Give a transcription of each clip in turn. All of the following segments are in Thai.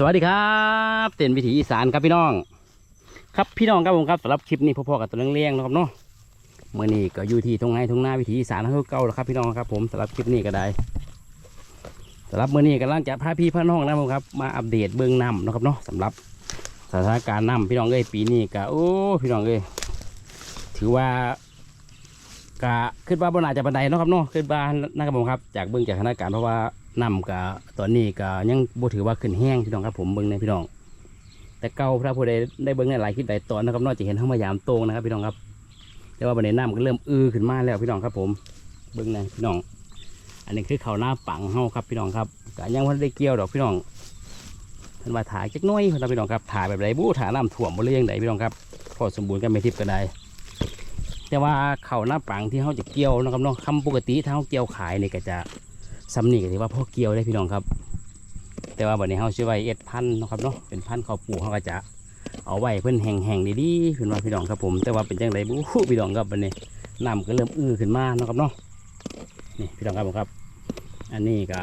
สวัสดีครับเต้นวิถีอีสานครับพี่น้อง ครับพี่น้องครับผมครับสำหรับคลิปนี้พ่อๆกับตัวเลี้ยงๆนะครับเนาะเมื่อนี้ก็อยู่ที่ทงไห้ทงหน้าวิถีอีสานทั้งเก่าแล้วครับพี่น้องครับผมสำหรับคลิปนี้ก็ได้สำหรับเมื่อนี้กำลังจะพาพี่พาน้องนะครับครับ มาอัปเดตเบื้องน้ำนะครับเนาะสำหรับสถานการณ์น้ำพี่น้องเอ้ยปีนี้ก็โอ้พี่น้องเอ้ยถือว่าก็ขึ้นว่าบนอาจจะบันไดนะครับเนาะขึ้นบ้านนะครับผมครับ จากเบื้องจากสถานการณ์เพราะว่า น้ำก็ตอนนี้ก็ยังบ่ถือว่าขึ้นแห้งพี่น้องครับผมเบื้องในพี่น้อง แต่เก่าพระผู้ใดได้เบิ่งในหลายคลิปหลายตอนนะครับนอกจากเห็นเข้ามายามโตงนะครับพี่น้องครับ แต่ว่าบนไดน้ำก็เริ่มอื้อขึ้นมาแล้วพี่น้องครับ ผมเบิ่งในพี่น้อง อันนี้คือเขาหน้าปังเฮาครับพี่น้องครับก็ยังว่าได้เกี่ยวดอกพี่น้องท่านว่าถ่ายจักน้อยครับพี่น้องครับถ่ายแบบไรบู้ถ่ายน้ำถ่วมบ่เลยยังไงพี่น้องครับพอสมบูรณ์กันไม่ทิพย์ก็ได้แต่ว่าเขาหน้าปังที่เขาจะเกี่ยวนะครับเนาะคำปกติถ้าเขาเกี่ยวขายนี่ก็จะ ซ้ำนี่ก็ถือว่าพ่อเกี่ยวได้พี่น้องครับ แต่ว่าบัดนี้เขาชื่อไว้เอ็ดพันนะครับเนาะเป็นพันธุ์ข้าวปลูกเขาก็จะเอาไว้เพื่อนแห้งๆดีๆเพื่อนว่าพี่น้องครับผม แต่ว่าเป็นจังไรบู๊พี่น้องครับบัดนี้น้ำก็เริ่มอื้อขึ้นมาเนาะครับเนาะนี่พี่น้องครับผมครับ อันนี้ก็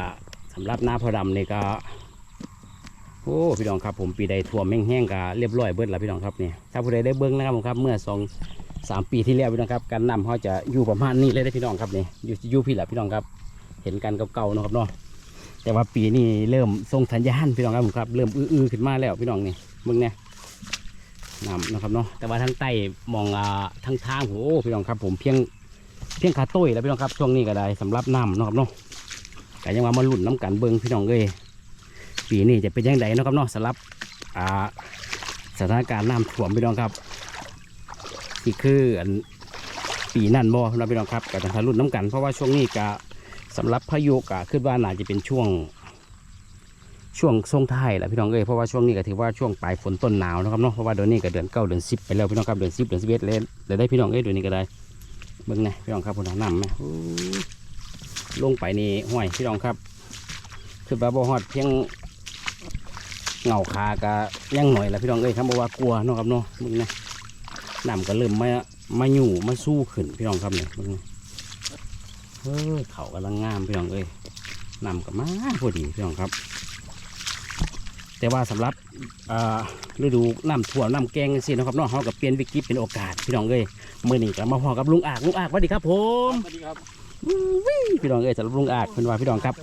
สำหรับหน้าพอดำนี่ก็โอ้พี่น้องครับผมปีใดท่วมแห้งๆก็เรียบร้อยเบิดแล้วพี่น้องครับเนี่ถ้าผู้ใดได้เบิ้งนะครับผมครับเมื่อสองสามปีที่แล้วพี่น้องครับการนำเขาจะอยู่ประมาณนี้เลยได้พี่น้องครับเนี่อยู่อยู่พี่แหละพี่น้องครับ เห็นกันเก่าๆนะครับเนาะแต่ว่าปีนี้เริ่มส่งสัญญาณพี่น้องครับผมครับ เริ่มอื้อๆขึ้นมาแล้วพี่น้องนี่มึงเนี่ยน้ำนะครับเนาะแต่ว่าทางใต้มองอ่าทางทางโอ้พี่น้องครับ ผมเพียงเพียงขาต้ยแล้วพี่น้องครับช่วงนี้ก็ได้สำหรับน้ำนะครับเนาะก็ยังว่ามาลุ่นน้ำกันเบิ้งพี่น้องเอ้ยปีนี้จะเป็นยังไงนะครับเนาะสำหรับอ่าสถานการณ์น้ำท่วมพี่น้องครับนี่คืออันปีนั่นบ่นะพี่น้องครับก็ต้องทะลุนน้ำกันเพราะว่าช่วงนี้ก็ สำหรับพายุก็คิดว่าน่าจะเป็นช่วง ช่วงทรงท้ายแหละพี่น้องเอ้ยเพราะว่าช่วงนี้ก็ถือว่าช่วงปลายฝนต้นหนาวนะครับเนาะเพราะว่าเดือนนี้ก็เดือนเก้าเดือนสิบไปแล้วพี่น้องครับเดือนสิบเดือนสิบเอ็ดเลยเดี๋ยวได้พี่น้องเอ้ยเดือนนี้ก็ได้เบิ่งไงพี่น้องครับผมน้ำไหมลงไปนี่ห้วยพี่น้องครับคือว่าบ่ฮอดเพียงเหงาคากะยังหน่อยแหละพี่น้องเอ้ยครับบอกว่ากลัวเนาะครับเนาะมึงนะน้ำก็เริ่มมามาอยู่มาสู้ขึ้นพี่น้องครับเนี่ยมึงนะ เออเขากำลังงามพี่น้องเอ้ยนำกับมาพอดีพี่น้องครับ แต่ว่าสำหรับอ่าฤดูน้ำท่วมน้ำแกงสินาะครับเน้องเขากับเปลี่ยนวิกฤตเป็นโอกาสพี่น้องเอ้ยเมื่อนี้ก็มาพอกับลุงอากลุงอากสวัสดีครับผมสวัสดีครับอู้วิพี่น้องเอ้ยสำหรับลุงอากเป็นว่าพี่น้องครับ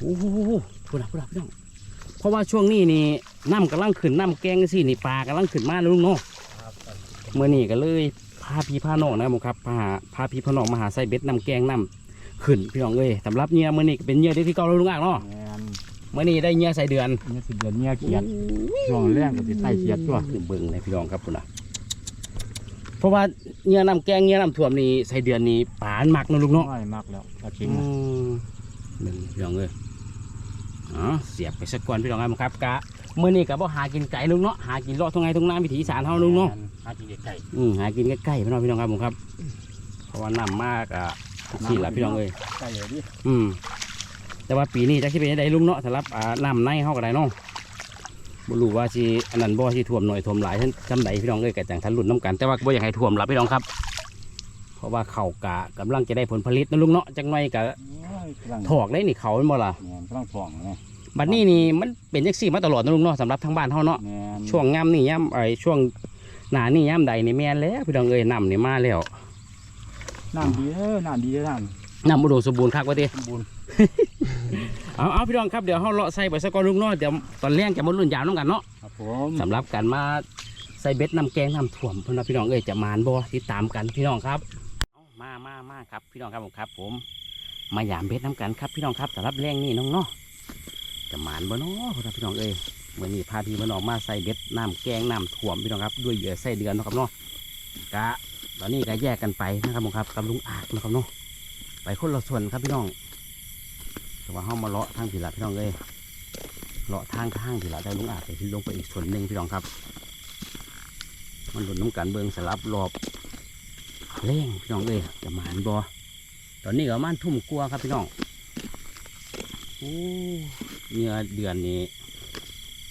โอ้โหพูดนะพูดนะพี่น้องเพราะว่าช่วงนี้นี่น้ำกำลังขึ้นน้ำแกงสินี่ปลากำลังขึ้นมาแล้วลุงเนาะเมื่อนี้ก็เลย พาพี่พาน้องนะครับผมครับพาพาพี่พาน้องมาหาไส้เบ็ดน้ำแกงน้ำขึ้นพี่น้องเอ้ยสำหรับเหยื่อมื่อนี้ก็เป็นเหยื่อที่ที่เก่าแล้วลุงอ่างเนาะแมนเมื่อนี้ได้เหยื่อใส่เดือนเนี่ยสิเดือนเนี่ยเกียดช่วงแรกก็สิใส่เกียดตัวขึ้นเบิ่งเลยพี่น้องครับคุณนะเพราะว่าเหยื่อน้ำแกงเหยื่อน้ำท่วมนี่ใส่เดือนนี้ปานมักเนาะลุงเนาะน้อยมากแล้วปลาเค็อืงนะมหนึ่งพี่น้องเอ้ยอ๋อเสียบไปสักก่อนพี่น้องครับครับกะ มื่อนี้ก็บ่หากินไก่ลุงเนาะหากินเลาะตรงไงตรงน้ำวิถีอีสานเฮาลุงเนาะแม่หากินไก่อืมหากินใกล้ๆพี่น้องพี่น้องครับผมครับเพราะว่าน้ำมากอะที่ละพี่น้องเอ้ยไก่เลยดิอืมแต่ว่าปีนี้จะคิดเป็นยังไงลุงเนาะสำหรับอ่าน้ำในเฮาก็ได้เนาะบ่รู้ว่าสิอันนั้นบ่สิท่วมหน่อยท่วมหลายท่านจำใดพี่น้องเอ้ยก็จังทันรุ่นน้ำกันแต่ว่าก็บ่อยากให้ท่วมหลับพี่น้องครับ เพราะว่าเขากะกำลังจะได้ผลผลิตนะลุงเนาะจังหน่อยกะโอ้ยกำลังถอกได้นี่เขาแม่นบ่ล่ะแมนกำลังถ่องนะ บัดนี้นี่มันเป็นจังซี่มาตลอดนะลุงเนาะสำหรับทางบ้านเฮาเนาะแมนช่วงย่ำนี่ย่ำไอ้ช่วงหน้านี่ย่ำใดนี่แม่นแล้วพี่น้องเอ้ยน้ำนี่มาแล้วน้ำดีเด้อน้ำดีเด้อน้น้ำอุดมสมบูรณ์คักว่าติำสมบูรณ์เอาเอาพี่น้องครับเดี๋ยวเขาเลาะใส่ไปสักก้อนลุงเนาะเดี๋ยวตอนแรกจะมารุ่นยาวน้องกันเนาะครับผมสำหรับการมาใส่เบ็ดน้ำแกงน้ำถ่วมเพื่อนว่าพี่น้องเอ้ยจะมานบ่ติดตามกันพี่น้องครับเอามามามาครับพี่น้องครับผมครับ ผม มาหยามเบ็ดน้ำกันครับพี่น้องครับสำหรับแรงนี่น้องเนาะ จะหมานบ่เนาะเพื่อนว่าพี่น้องเอ้ยเมื่อนี้พาพี่มาน้องมาใส่เบ็ดน้ำแกงน้ำถ่วมพี่น้องครับด้วยเหยื่อไส้เดือนนะครับเนาะกะตอนนี้ก็แยกกันไปนะครับผมครับกับลุงอากนะครับเนาะไปคนละส่วนครับพี่น้องแต่ว่าเฮามาเลาะทางผีละพี่น้องเอ้ยเลาะทางข้างที่เราได้ลุงอาจไปที่ลงไปอีกส่วนหนึ่งพี่น้องครับ มันหลุดน้ำกันเบิงสลับรอบเร่งพี่น้องเลยจะหมาหันบอตอนนี้ก็มันทุ่มกลัวครับพี่น้องโอ้ เนื้อเดือนนี้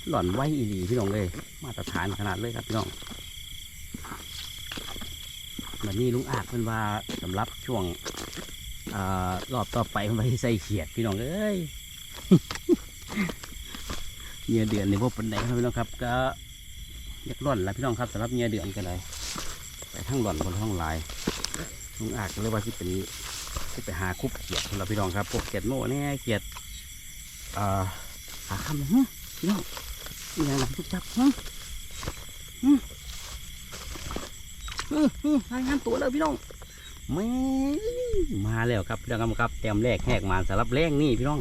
หล่อนไว้อีหลีพี่น้องเลย มาตรฐานขนาดเลยครับพี่น้องวันนี้ลุงอาจเป็นว่าสำหรับช่วงอรอบต่อไปมันไปใส่เขียดพี่น้องเอ้ยเหยื่อเดือนนี่พวกปันไดครับพี่น้องครับ ก็อยากร่อนแล้วพี่น้องครับสำหรับเหยื่อเดือนกันเลยไปทั้งร่อนบนท้องลายลุงอากก็เลยว่าที่เป็นที่ไปหาคุบเขียดสำหรับพี่น้องครับพวกเขียดโม่แน่เขียด อ่อหาคำเลยฮะพี่น้องอย่างหลังทุกจับฮะอืมอืมอืมรายงานตัวแล้วพี่น้องแม่มาแล้วครับพี่น้องครับครับเตรียมแรกแหกมาสำหรับแรงนี่พี่น้อง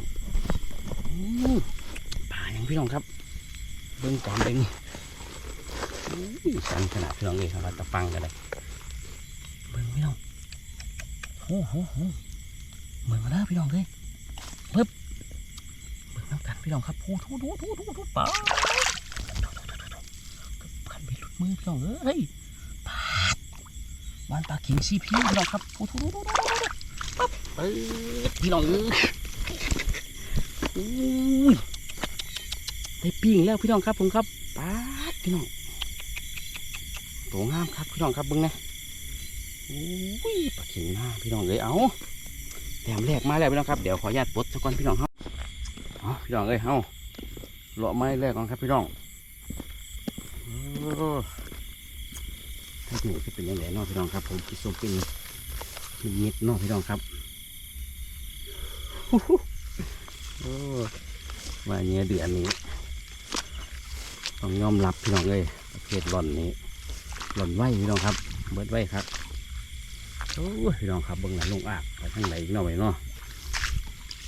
อืมป่าอย่างพี่น้องครับเบิ้งก่อนเบิ้งอุ้ยสันขนาดพี่น้องเลยครับตะปังกันเลยเบิ้งพี่น้องโอ้โหโหเบิ้งมาแล้วพี่น้องเลยเบิ้บเบิ้งน้ำกัน พี่น้องครับโอ้โหโอ้โหโอ้โหโอ้โหป่าขันไปหลุดมือพี่น้องเอ้ยปาดบ้านปลาเข็งซีพีพี่น้องครับโอ้โหโอ้โหโอ้โหปั๊บเอ้ยพี่น้องเอ้ยได้ปิ้งแล้วพี่น้องครับผมครับปาดพี่น้องโตงามครับพี่น้องครับบิ้งนะโอ้ยปลาเข็งหน้าพี่น้องเลยเอาแต้มแรกมาแล้วพี่น้องครับ เดี๋ยวขออนุญาตปลดสักก่อนพี่น้องครับ พี่น้องเอ้ยเอาเลาะไม้แรกก่อนครับพี่น้องโอ้ถ้าดูจะเป็นยังไงเนาะพี่น้องครับ ผมกินส้มเป็นเม็ดๆเนาะพี่น้องครับโอ้โหโอ้ว่าเนี้ยเดือนนี้ ต้องยอมรับพี่น้องเลยประเภทหล่อนนี้หล่อนไหวพี่น้องครับ เบิดไหวครับโอ้พี่น้องครับเบิ้งหลังลงอากไปทางไหนอีกหน่อยเนาะ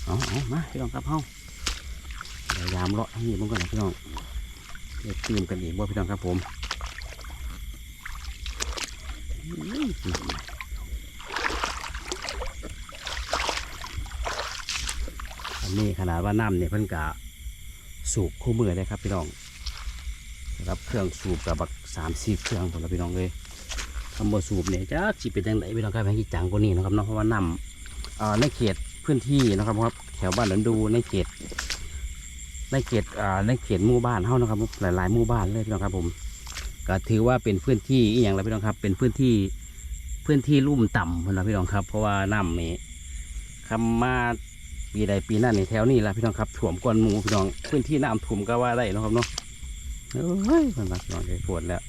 เอาเอามาพี่น้องครับเฮา ยายามเลาะทางนี้มันก่อนะพี่น้องเดี๋ยวตื่มกันอีกว่าพี่น้องครับผมอันนี้ขนาดว่าน้ำเนี่ยเพิ่นกะสูบคู่มือเลยครับพี่น้องรับเครื่องสูบกับบักสามสี่เครื่องผมละพี่น้องเลยคำว่าสูบเนี่ยจะจีเป็นยังไงพี่น้องครับแพงกี่จังกว่านี้นะครับเนาะเพราะว่าน้ำในเขตพื้นที่นะครับครับแถวบ้านหลันดูในเขต ในเขตในเขตหมู่บ้านเฮานะครับ หลายๆหมู่บ้านเลยพี่น้องครับผมก็ถือว่าเป็นพื้นที่อีกอย่างไรพี่น้องครับ เป็นพื้นที่พื้นที่ลุ่มต่ำนะพี่น้องครับ เพราะว่าน้ำนี่คำมาปีใดปีนั้นในแถวนี้ละพี่น้องครับถ่วมก้อนหมูพี่น้องพื้นที่น้ำท่วมก็ว่าได้นะครับเนาะเฮ้ยมันมาพี่น้องใจปวดแล้ว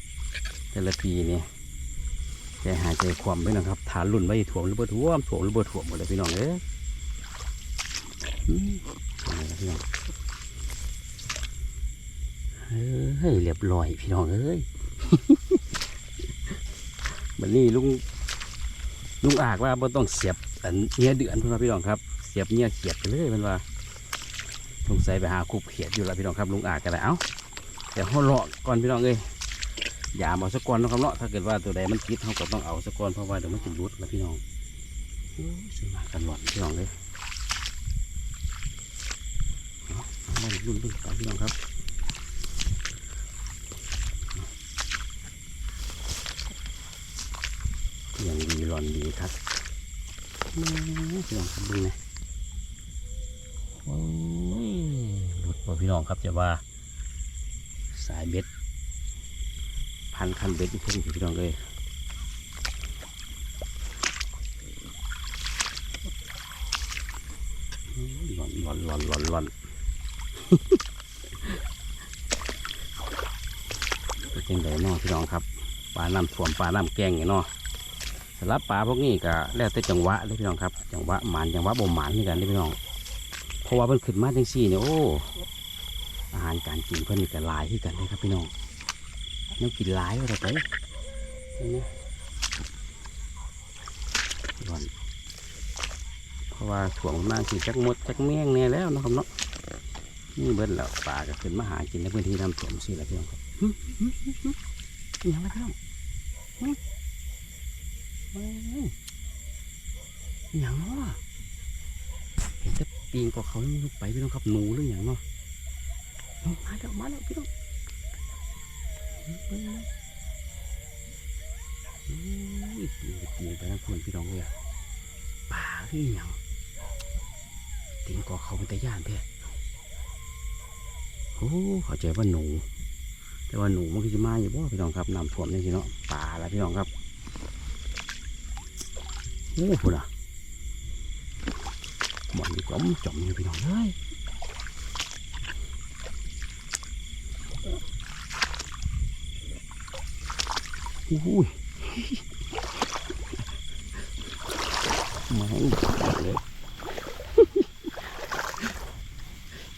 แต่ละปีนี่ใจหายใจความพี่น้องครับฐานรุ่นไว้ถ่วมหรือบ่ถ่วมถ่วมหรือบ่ถ่วมหมดเลยพี่น้องเอ้ยอืมเอาละพี่น้อง เฮ้ยเรียบร้อยพี่น้องเอ้ยวันนี้ลุงลุงอากว่าบ่ต้องเสียบอันเนี้ยเดือนเพื่อนพี่น้องครับ เสียบเนี่ยเขียดไปเลยมันว่าสงสัยไปหาคูบเขียดอยู่แล้วพี่น้องครับลุงอาจกันแล้วเอ้าเดี๋ยวเขาเลาะก่อนพี่น้องเอ้ยอย่าเอาสักก้อนนะครับเนาะถ้าเกิดว่าตัวใดมันคิดเขาก็ต้องเอาสักก้อนเพราะว่าเดี๋ยวมันจะรุดแล้วพี่น้องโอ้ยซื้อมากันหลอนพี่น้องเลยมารุ่นรุ่นพี่น้องครับอย่างดี หลอนดีครับแม่พี่น้องครับดูนะโอ้ยหลุดบ่พี่น้องครับจะว่า สายเบ็ด พันคันเบ็ดที่พุ่งพี่น้องเลยหลอนหลอนหลอนหลอนหลอนเป็นจังไดเนาะพี่น้องครับปลาน้ำท่วมปลาน้ำแกงอย่างเนาะ สำหรับปลาพวกนี้ก็แล้วแต่จังหวะเลยพี่น้องครับจังหวะหมานจังหวะบ่หมานนี่กันเด้อพี่น้องเพราะว่ามันขึ้นมาจังซี่เนี่ยโอ้อาหารการกินเพิ่นนี่ก็หลายที่กันเลยครับพี่น้องน้ำกินหลายว่าแต่ไปเนไหมก่อนเพราะว่าถ่วงมากสิจักมดจักแมงแน่แล้วนะครับเนาะนี่เบิ้ลแล้วปลาก็ขึ้นมาหากินในพื้นที่น้ำท่วมสิแหละพี่น้องครับหึหึหึหึอิหยังละพี่น้อง อย่างเนาะเห็นแต่ปีงก็เขาลุกไปพี่น้องครับหนูหรืออย่างเนาะเอมาแล้วมาแล้วพี่น้องเบิ่งนะโอ้ยปีงก็ปีงไปทั้งคนพี่น้องเลยป่าหรือย่างตีนก็เขาเป็นตะย่านแท้โอ้เข้าใจว่าหนู แต่ว่าหนูมันก็จะมาอยู่บ่พี่น้องครับน้ำท่วมนี่สิเนาะป่าแล้วพี่น้องครับ โอ้โหนะมันกว่จมอยู่พี่น้องเลยอุ้ยมาให้เลย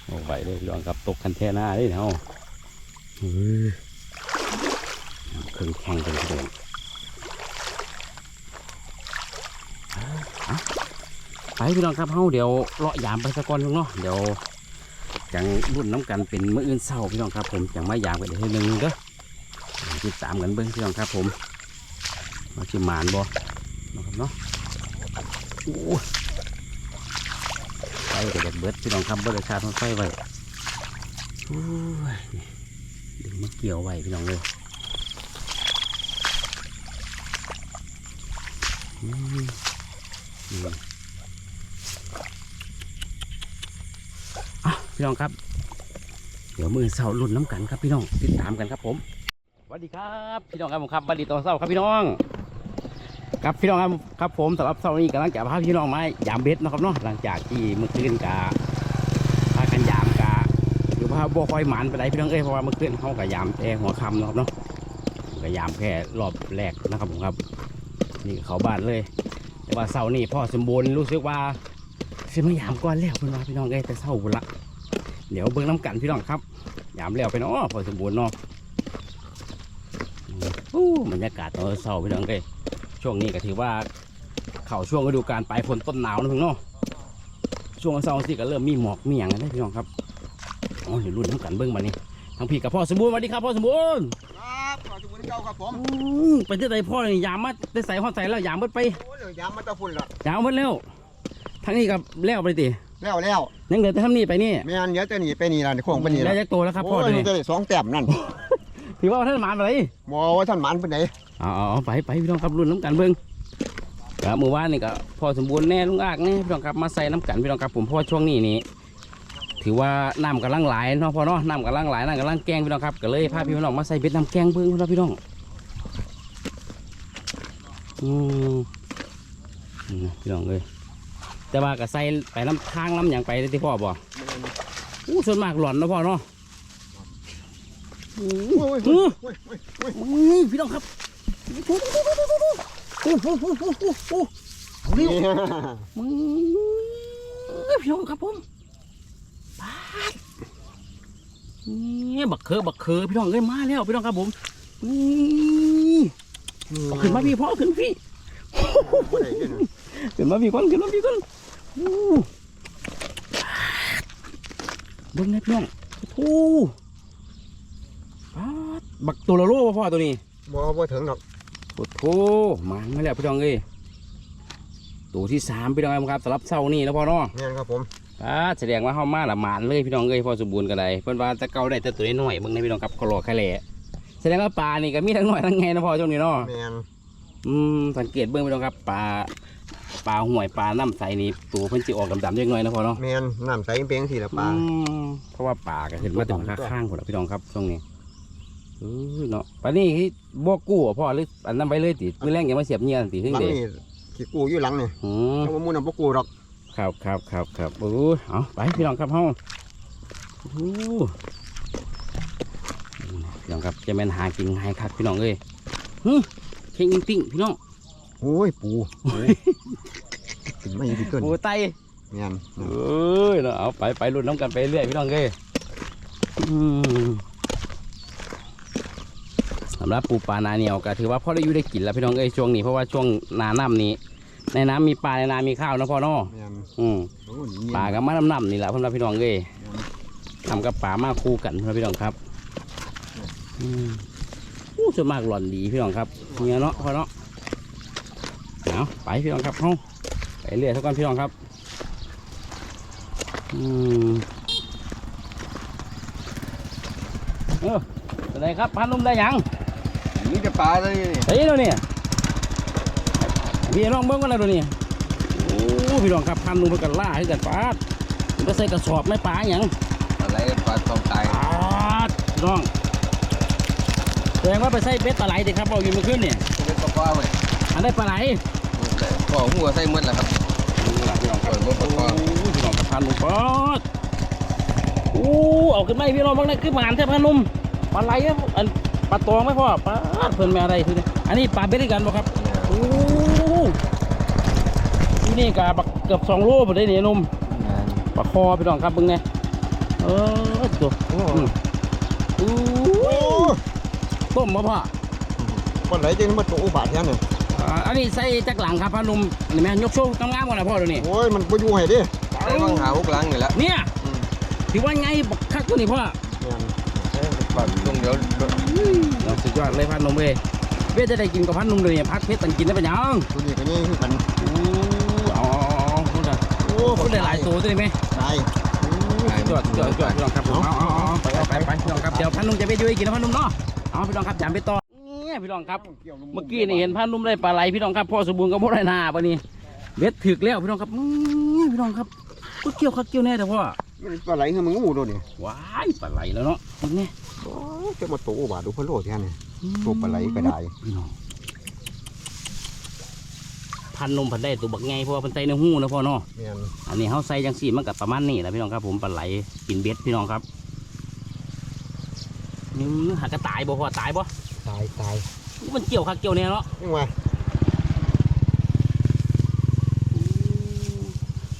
โอาไหวเลยลองกับตกคันแท่หน้าเลยเนาะเออเครื่องแข่งกันเลย ไปพี่น้องครับเฮาเดี๋ยวเลาะยามไปสักก่อนเนาะเดี๋ยวจังรุ่นน้ำกันเป็นเมื้ออื่นเศร้าพี่น้องครับ ผมจังไมายามไปเดี๋ยวให้หนึ่งเด้อติดตามกันเบิ้งพี่น้องครับ ผมมาชิมหมานบ่นะครับเนาะโอ้ยไฟก็จะเบิดพี่น้องครับเบิดชาติมันไฟไว้โอ้ยดึงมาเกี่ยวไว้พี่น้องเลยอืม พี่น้องครับ เดี๋ยวมือเสารุ่นน้ำกันครับพี่น้องติดตามกันครับผมสวัสดีครับพี่น้องครับผมครับบัดดีต่อเสาครับพี่น้อง ครับพี่น้องครับครับผมสำหรับเสานี้กำลังจะพาพี่น้องมายามเบ็ดนะครับเนาะหลังจากที่เมื่อคืนกาพากันยามกาหรือว่าบ่คอยหมานไปไหนพี่น้องเอ้ยเพราะว่าเมื่อคืนเขากับยามแต่หัวค่ำนะครับเนาะก็ยามแค่รอบแรกนะครับผมครับ นี่เขาบ้านเลย ว่าเสานี้พ่อสมบูรณ์รู้สึกว่าสิมายามก่อนแล้วพิ่นว่าพี่น้องเอ้ยแต่เสาร์บุนละเดี๋ยวเบิ่งน้ำกันพี่น้องครับ ยามแล้วไปเนาะพอสมบูรณ์เนาะอืมอู้บรรยากาศตอนเช้าพี่น้องเอ้ยช่วงนี้ก็ถือว่าเข้าช่วงฤดูกาลปลายฝนต้นหนาวนะพี่น้องช่วงเช้าสิก็เริ่มมีหมอกมีอย่างกันได้พี่น้องครับอ้ยเดี๋ยวรุ่นน้ำกันเบิ่งมานี่ทั้งพี่กับพ่อสมบูรณ์สวัสดีครับพ่อสมบูรณ์ เจ้าครับผมอืมไปที่ไหนพ่อนี่ยามมาได้ใส่ห้องใส่แล้วยามเบิดไปโอ้ยเดี๋ยวยามมาตะฝุ่นละยามเบิดแล้วทั้งนี้กับแล้วไปติแล้วแล้วยังเหลือแต่ทำนี่ไปนี่ไม่งั้นเดี๋ยวจะหนีไปนี่ละโค้งไปนี่ได้ละจักโตแล้วครับพ่อโอ้ยเดี๋ยวนี้จะได้สองแต้มนั่นถือว่าท่านหมานไปเลยมอว่าท่านหมันเป็นไหนเอาเอาเอาไปไปพี่น้องครับรุ่นน้ำกันเบิ้งครับเมื่อวานนี่ก็พอสมบูรณ์แน่ลุงอากแน่พี่น้องครับมาใส่น้ำกันพี่น้องครับผมเพราะว่าช่วงนี้นี่ ถือว่าน้ำกำลังไหลเนาะพอเนาะน้ำกำลังไหลน้ำกำลังแกงพี่น้องครับก็เลยพาพี่น้องมาใส่เบ็ดน้ำแกงเบิ้งพี่น้องพี่น้องอืมนี่นะพี่น้องเลยแต่ว่าก็ใส่ไปน้ำทางน้ำอย่างไปได้ที่พ่อบอกอู้ส่วนมากหล่อนเนาะพ่อเนาะอู้โอ้ยหูโอ้ยโอ้ยโอ้ยอุ้ยพี่น้องครับโอ้โหโอ้โหโอ้โหโอ้โหเอาเร็วนี่มึงพี่น้องครับผมปาด นี่บักเคอบักเคอพี่น้องเอ้ยมาแล้วพี่น้องครับผมนี่เอาขึ้นมาพี่พ่อขึ้นพี่บ่ได้ขึ้นขึ้นมาพี่ก่อนขึ้นมาพี่ก่อนอู้ปาดเบิ้งนะพี่น้องโอ้โหปาดบักตัวละโลบ่พ่อตัวนี้บ่บ่ถึงหรอกโอ้โหมันไม่แล้วพี่น้องเอ้ยตัวที่สามพี่น้องครับสำหรับเช้านี้แล้วพ่อเนาะแม่นครับผม อ่าแสดงว่าเฮามาละหมานเลยพี่น้องเอ้ยพอสมบูรณ์ก็ได้เพิ่นว่าแตะเกาได้แต่ตัวน้อยๆเบิ่งในพี่น้องครับเขาหลอกแค่แหล่แสดงว่าปลานี่ก็มีทั้งน้อยทั้งไงนะพ่อช่วงนี้เนาะแม่นอืมสังเกตเบิ่งพี่น้องครับปลาปลาห่วยปลาน้ำใสนี่ตัวเพิ่นสิออกดำๆเล็กน้อยนะพ่อเนาะแม่นน้ำใสเพียงสี่ละปลาอืมเพราะว่าปลาก็ขึ้นมาถึงข้างๆพุ่นล่ะพี่น้องครับช่วงนี้เออเนาะปลานี่ที่บ่กู้อะพ่อหรืออันนั้นไปเลยติมื้อแรงอย่ามาเสียบเงียติหถึงลังเด้นี่ขี้กูอยู่หลังนี่อืมถ้าว่ามุ่นำบ่กูหรอก ครับครับครับครับโอ้ยเอาไปพี่น้องครับเฮาโอ้โหพี่น้องครับจะแม่นหากินง่ายคักพี่น้องเอ้ยหึเข่งติ้งๆพี่น้องโอ้ยปูโอ้ยถึงไม่ดีต้นโอ้ไตแม่นเอ้ยเนาะเอาไปไปรุ่นน้ำกันไปเรื่อยพี่น้องเอ้ยอืมสำหรับปูปลานาเหนียวก็ถือว่าพ่อได้อยู่ได้กินแล้วพี่น้องเอ้ยช่วงนี้เพราะว่าช่วงหนาน้ำนี้ ในน้ำมีปลาในนามีข้าวนะพ่อเนาะแม่นอืมโอ้ยเงียบปลากับมาน้ำน้ำนี่แหละพ่อพี่น้องเอ้ยทำกับป่ามาคู่กันพี่น้องครับอืมอู้ส่วนมากหล่อนดีพี่น้องครับเนี่ยเนาะพอเนาะเอาไปพี่น้องครับเฮาไปเรื่อยเท่ากันพี่น้องครับอืมเออเป็นไรครับพันนุ่มได้ยัง นี่จะปลาเลยนี่เฮ้ยดูนี่ พี่น้องเบิ้งกันแล้วดูนี่โอ้พี่น้องครับพันนุ่มเพิ่นกันล่าให้กันปาดมันก็ใส่กระสอบไม่ปลาอย่างอะไรปลาตองตายปาดน้องแสดงว่าไปใส่เบ็ดปลาไหลดิครับเอาอยู่เมื่อคืนเนี่ยเป็นปลาปลาเว้ยอันได้ปลาไหลพ่อหัวใส่หมดแล้วครับพี่น้องครับเปิดบ่ปลาปลาโอ้ยพี่น้องกับพันนุ่มปาดโอ้เอาขึ้นมาให้พี่น้องบ้างนะคือหมานแท้พันนุ่มปลาไหลอะอันปปลาตองไหมพ่อปลาเพิ่นแม่อะไรคือเนี่ยอันนี้ปลาเบ็ดด้วยกันบ่ครับโอ้ ที่นี่กะบักเกือบสองโลพอได้เนี่ยหนุ่มปลาคอพี่น้องครับเบิ่งเนี่ยเออตัวอืมอู้ต้มบ่พ่อคนไหนจึงมาตัวอุบาทแท้เนี่ยอ่าอันนี้ใส่จักหลังครับพ่อหนุ่มอันนี้แม่นยกโชว์งามๆก่อนนะพ่อเดี๋ยวนี้โอ้ยมันบ่อยู่ให้ดิได้บางหาหกหลังนี่แหละเนี่ยถือว่าไงบักคักตัวนี้พ่อแม่นแบบลงเดี๋ยวเราสุดยอดเลยพันนมเว้ยเว้ยจะได้กินกับพันนมเลยเนี่ยพักเพชรตันกินได้ปะยังตัวนี้ก็นี่คือกัน พูดได้หลายตัวตัวนี้ไหมตายจอดจอดจอดพี่น้องครับผมเอาเอาเอาไปไปไปพี่น้องครับเดี๋ยวพันนมจะไปด้วยกินนะพันนมเนาะเอาพี่น้องครับจามไปต่อเนี่ยพี่น้องครับ เมื่อกี้นี่เห็นพันนุ่มได้ปลาไหลพี่น้องครับพ่อสมบูรณ์ก็บ่ได้หน้าปะนี่เบ็ดถึกแล้วพี่น้องครับอื้อพี่น้องครับก็เกี่ยวคักเกี่ยวแน่แต่พ่อมันปลาไหลคือมันงูตัวนี้ว้ายปลาไหลแล้วเนาะนี่โอ้ยจะมาตัวอุบาทดูพะโลแท้เนี่ยตัวปลาไหลก็ได้พี่น้อง พันนมพันได้ตัวบักไงเพราะว่าเพันใส่ในหูนะพ่อเนาะแม่นอันนี้เขาใส่จังสี่มันกับประมาณนี้แหละพี่น้องครับผมปลาไหลกินเบ็ดพี่น้องครับนี่หากกระตายบ่พ่อตายบ่ตายตายมันเกี่ยวคักเกี่ยวแน่เนาะยังไง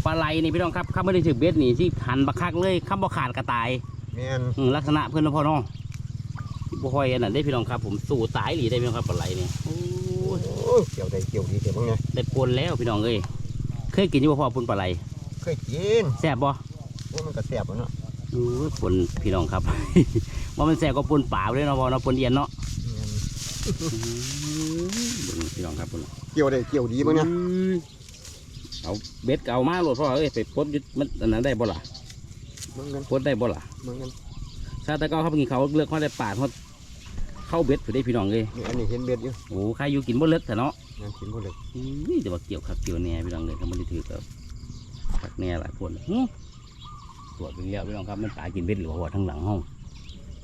ปลาไหลนี่พี่น้องครับข้าไม่ได้ถือเบ็ดนี่ที่หันบักคักเลยข้าบ่ขาดกระตายแม่นอืมลักษณะเพื่อนนะพ่อน้องบ่ค่อยอันนั้นได้พี่น้องครับ ผมสู้ตายหรือได้พี่น้องครับปลาไหลนี่โอ้ ยโอ้ยเกี่ยวได้เกี่ยวดีเดี๋ยวมึงไงได้ปนแล้วพี่น้องเอ้ยเคยกินอยู่บ่พ่อปนปลาไหลเคยกินแซ่บบ่โอ้ยมันก็แซ่บอะเนาะโอ้ยปนพี่น้องครับ ว่ามันแซ่บก็ปนป่าเลยเนาะพ่อเนาะปนเอียนเนาะแม่นอื้อเบิ่งพี่น้องครับพุ่นเกี่ยวได้เกี่ยวดีมึงเนี่ยเอาเบ็ดเก่ามาโลดพ่อเอ้ยไปปนอยู่มันอันนั้นได้บ่ล่ะมึงกันปนได้บ่ล่ะมึงกันชาติตะเก้าเขาไปกินเขาวเลือกเขาได้ปาดเขา เข้าเบ็ดไปได้พี่น้องเลยนี่อันนี้เห็นเบ็ดอยู่โอ้ใครอยู่กินบ่เลิกแต่เนาะงานกินพวกเลยอุ้ยแต่ว่าเกี่ยวขับเกี่ยวแหน่พี่น้องเลยก็ไม่ได้ถือกับขักแหน่หลายคนหึตรวจเป็นแล้วพี่น้องครับมันตายกินเบ็ดหรือว่าหัวทั้งหลังห้อง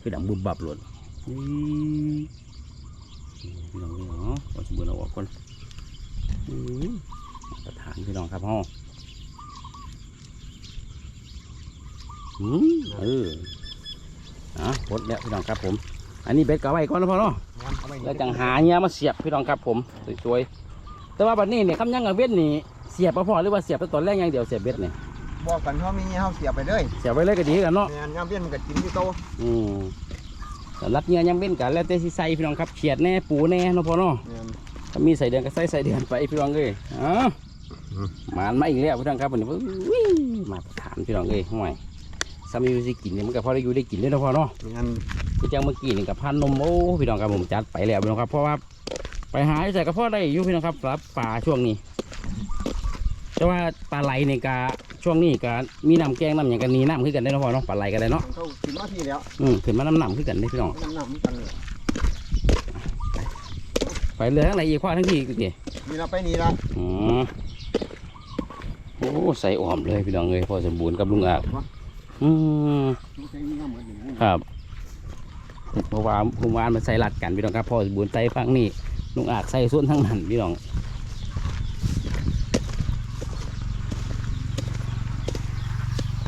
คือดังบุบบับหล่นอุ้ยพี่น้องพี่น้องเนาะขอสมบูรณ์เอาออกก่อนอุ้ยมาตรฐานพี่น้องครับห้องอืมเอออะพดแล้วพี่น้องครับผม อันนี้เบ็ดกะไว้ก่อนนะพ่อเนาะงานเอาไว้แล้วจังหาเงี้ยมาเสียบพี่น้องครับผมสวยๆแต่ว่าบัดนี้เนี่ยคำยังกับเบ็ดนี่เสียบบ่พอหรือว่าเสียบไปตอนแรกอย่างเดียวเสียบเบ็ดเนี่ยบอกกันเขามีเงี้ยเขาเสียบไปเลยเสียบไว้เลยก็ดีกันเนาะแม่นยามเบี้ยนมันก็กินที่โตอืมแต่รัดเงี้ยยังเบ็ดกันแล้วแต่สิใส่พี่น้องครับเขียดแน่ปูแน่เนาะพ่อเนาะแม่นถ้ามีใส่เดือนก็ใส่ใส่เดือนไปพี่น้องเอ้ยอ๋ออืมหมานมาอีกแล้วพี่น้องครับวันนี้อุ้ยมาตรฐานพี่น้องเอ้ยห่วย ซ้ำอยู่สิกินเนี่ยมันก็พอได้อยู่ได้กินเลยเนาะพ่อเนาะงานคือจังเมื่อกี้นี่กับพันนมโอ้พี่น้องครับผมจัดไปแล้วพี่น้องครับเพราะว่าไปหาใส่กระเพาะได้อยู่พี่น้องครับสำหรับป่าช่วงนี้ แต่ว่าปลาไหลนี่กะช่วงนี้กะมีน้ำแกงน้ำอย่างกันนี้น้ำขึ้นกันได้เนาะพ่อเนาะปลาไหลกันได้เนาะเขากินมาทีแล้วอืมขึ้นมาน้ำน้ำขึ้นกันได้พี่น้องน้ำน้ำกันเลยไปเรือทั้งไหนอีกข้อทั้งที่กูเตี๋ยนี่เราไปนี่ละอ๋อโอ้ใส่อ่อมเลยพี่น้องเลยพอสมบูรณ์กับลุงอาบ อืมใช้เงี้ยเหมือนหนึ่งครับเพราะว่าเมื่อวานมันใส่หลัดกันพี่น้องครับพอสมบูรณ์ใส่ฟังนี่ลุงอากใส่ส่วนทั้งนั้นพี่น้อง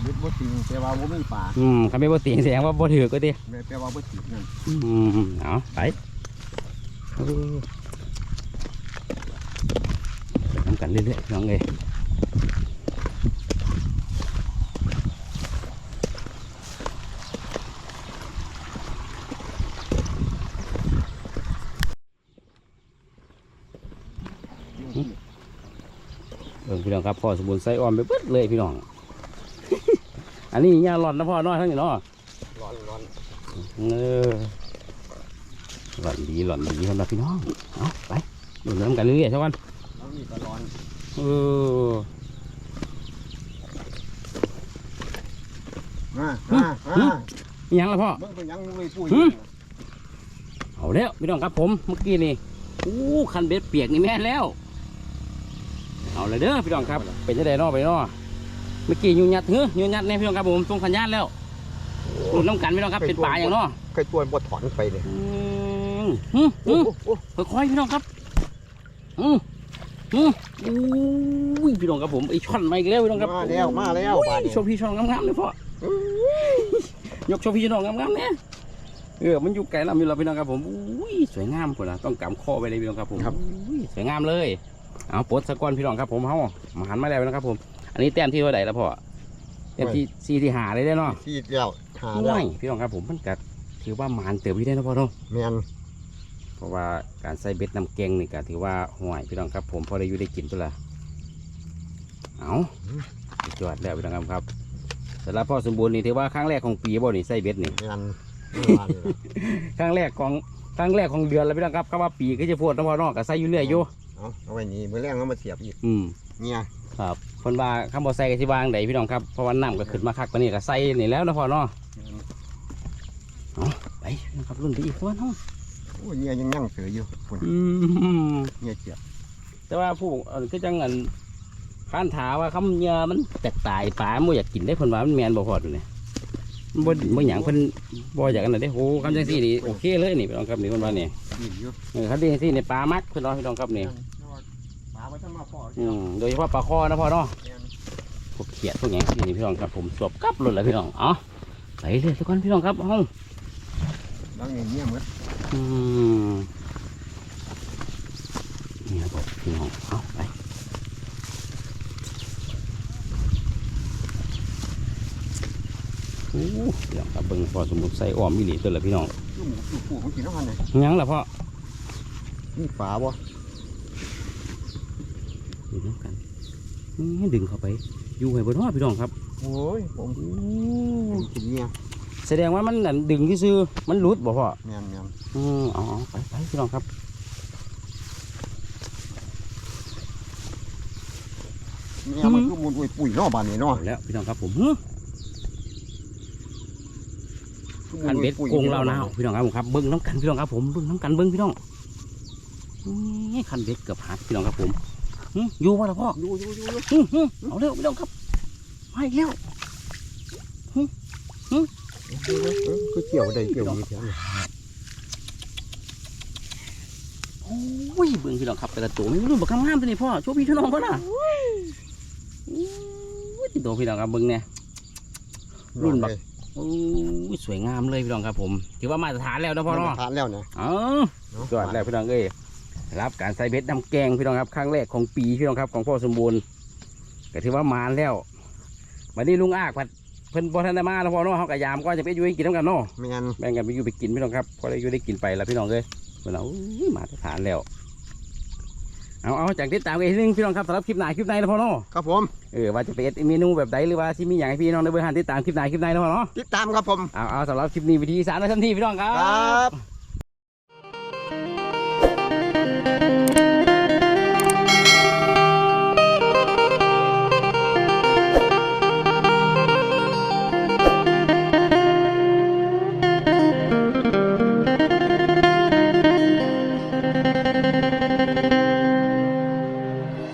ยึดบ่ติงแต่ว่าบ่มีป่าอืมคำไม่บ่ตีแสดงว่าบ่ถือก็ดิแปลว่าบ่ติดนั่นอืมเอาไปเออไปทำกันเรื่อยๆพี่น้องเล พี่น้องครับพ่อสมบูรณ์ใส่อ้อมไปเบิดเลยพี่น้อง อันนี้ยาหลอนนะพ่อเน้อยทั้งนี้เนาะร้อนร้อนเออหล่อนดีหล่อนดีคนละพี่น้องเอาไปดูน้ำกันเรื่อยๆเท่ากันแล้วนี่ก็ร้อนเออมามามามีหยังละพ่อเบิ่งเป็นหยังไม่ปุ้ยหืมเอาแล้วพี่น้องครับผมเมื่อกี้นี่อู้คันเบ็ดเปียกนี่แม่นแล้ว เอาเลยเด้อพี่น้องครับ เป็นจะได้นอไปนอเมื่อกี้ยูยัดเฮ้ยยูยัดเนี่ยพี่น้องครับผมส่งสัญญาณแล้วหลุดน้ำกันพี่น้องครับเป็นป่าอย่างเนาะเคยตัวบ่ถอนไปเลยอืมอืมโอ้อืมโหค่อยๆพี่น้องครับอืมอืมอุ้ยพี่น้องครับผมไอช่อนมาอีกแล้วพี่น้องครับมาแล้วมาแล้วอุ้ยบาดนี้โชว์พี่ช่อนงามๆเลยพ่อยกโชว์พี่ช่อนงามๆเนี่ยเออ มันอยู่ไกลลำอยู่เราพี่น้องครับผมอุ้ยสวยงามพุ่นนะต้องกำข้อไปเลยพี่น้องครับผมครับอุ้ยสวยงามเลย เอาปลดสะก้อนพี่น้องครับผมเฮามาหันมาแล้วนะครับ ผม อันนี้แต้มที่เท่าไหร่แล้วพ่อแต้มที่สี่ที่หาเลยได้เนาะที่เดียวหาแล้วไม่พี่น้องครับผมมันกัถือว่าหมานเติบพี่ได้นะพ่อเนาะแมนเพราะว่าการใส่เบ็ดน้ำแกงนี่ก็ถือว่าห่วยพี่น้องครับ ผมพอได้อยู่ได้กินตัวละเอาจวดแล้วพี่น้องครับสำหรับพ่อสมบูรณ์นี่ถือว่าครั้งแรกของปีบ่นี่ใส่เบ็ดนี่แมนเมื่อวานนี่ล่ะครั้งแรกของครั้งแรกของเดือนแล้วพี่น้องครับคำว่าปีก็จะพูดนะพ่อเนาะก็ใส่อยู่เรื่อยอยู่ เอาเอาไว้นี่มือแรงเอามาเสียบอีกอืมเนี่ยครับคนว่าคำบ่ใส่ก็สิวางไดพี่น้องครับเพราะว่าน้ำก็ขึ้นมาคักปานนี้ก็ใส่นี่แล้วนะพ่อเนาะเอาไปพี่น้องครับรุ่นไปอีกคนเนาะโอ้ยเนี่ยยังยั่งเสืออยู่คุณอืมเนี่ยเสียบแต่ว่าผู้เอ่อก็จังเงินข้านถาว่าคำเนื้อมันแตกตายปลาไม่อยากกินได้เพิ่นว่ามันแมนบ่พอดนี่มันบ่บ่หยังเพิ่นบ่อยากกันน่ะเด้โหคำจังซี่นี่โอเคเลยนี่พี่น้องครับนี่เพิ่นว่านี่ นี่อยู่เออคันดีจังซี่นี่ปลามักเพิ่นว่าพี่น้องครับนี่ปลาไว้ทั้งมาพออืมโดยเฉพาะปลาคอนะพ่อเนาะพวกเขียดพวกหยังนี่พี่น้องครับผมสวบกลับรถแล้วพี่น้องเอ๋อไปเลยทุกคนพี่น้องครับห้องดังนี่เนี่ยเหมือนอืมนี่ครับพี่น้องเอาไปโอ้เดี๋ยวกับเบิ้งพอสมมุติใส่อ้อมมิลิตัวละพี่น้อง ลูกหมูลูกปูของกินน้ำมันเลยยังล่ะพ่อนี่ฝาบ่อยู่น้ำกันอืมดึงเข้าไป อยู่ให้บนหัวพี่น้องครับโอ้ยผมโอ้กินเนี่ยแสดงว่ามันนั่นดึงที่ซื้อๆมันหลุดบ่พ่อแมนแมนอืมเอ๋อาไปไปพี่น้องครับเนี่ยมันคือมูลปุ๋ยปุ๋ยเนอบานนี่เนาะเอาแล้วพี่น้องครับผมฮึ คันเบ็ดโกงเราหนาวพี่น้องครับผมครับเบิ้งน้ำกันพี่น้องครับผมเบิ้งน้ำกันเบิ้งพี่น้องนี่คันเบ็ดเกือบหักพี่น้องครับผมหึอยู่วะล่ะพ่ออยู่อยู่อยู่หึหึเอาเร็วพี่น้องครับมาอีกแล้วก็เกี่ยวได้เกี่ยวนี้แถวนี้โอ้ยเบิ้งพี่น้องครับแต่ละตัวไม่รู้บักงามๆตัวนี้พ่อโชว์พี่ช่วยน้องก็น่ะโอ้ยติดตัวพี่น้องครับเบิ้งเนี่ยรุ่นบัก โอ้ยสวยงามเลยพี่น้องครับผม ถือว่ามาตรฐานแล้วนะพ่อเนาะทานแล้วนะเออจอดแล้วพี่น้องเอ้ยรับการใส่เบ็ดน้ำแกงพี่น้องครับครั้งแรกของปีพี่น้องครับของพ่อสมบูรณ์ก็ถือว่ามานแล้ววันนี้ลุงอากผัดเพิ่นบ่ทันได้มาแล้วพ่อเนาะเฮากะยามก็จะไปอยู่ให้กินน้ำกันเนาะแมนแบ่งกันไปอยู่ไปกินพี่น้องครับก็ได้อยู่ได้กินไปแล้วพี่น้องเอ้ยเพิ่นเอาอุ้ยมาตรฐานแล้ว เอาเอาจากติดตามกันอีกทีนึงพี่น้องครับสำหรับคลิปหน้าคลิปในนะพ่อเนาะครับผม เออว่าจะเป็นเมนูแบบใดหรือว่าที่มีอย่างให้พี่น้องได้เบอร์หันติดตามคลิปหน้าคลิปในนะพ่อเนาะติดตามครับผม เอาเอาสำหรับคลิปนี้วิธีสารไว้ทันทีพี่น้องครัครับบ